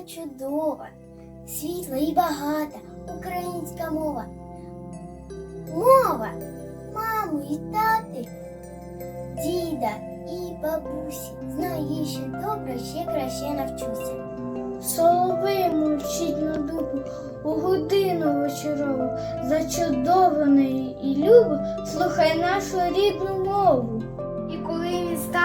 чудова, світла і багата українська мова. Мова маму і тати, діда і бабусі. Знаю її ще добре, ще краще навчуся. Соловей мовчить на дубу у годину вечорову, зачудований і любо, слухай нашу рідну мову.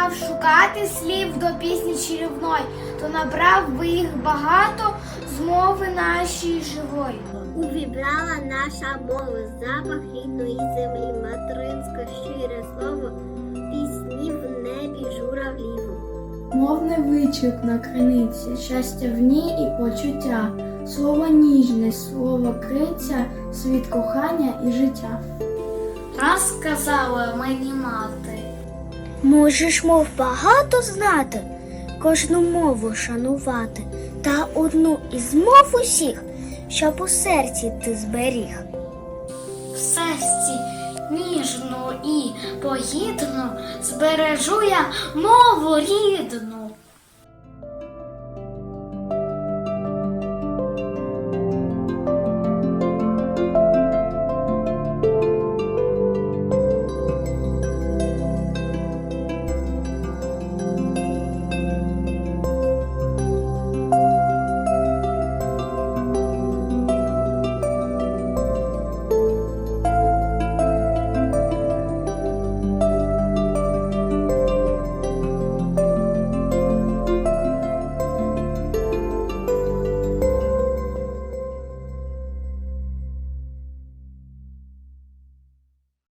Став шукати слів до пісні чарівної, то набрав би їх багато з мови нашої живої. Увібрала наша мова запах рідної землі, материнське щире слово, пісні в небі журавлів. Мовне вичик на криниці, щастя в ній і почуття, слово ніжне, слово криця, світ кохання і життя. Раз сказала мені мати. Можеш мов багато знати, кожну мову шанувати, та одну із мов усіх, щоб у серці ти зберіг. В серці ніжно і погідно збережу я мову рідну.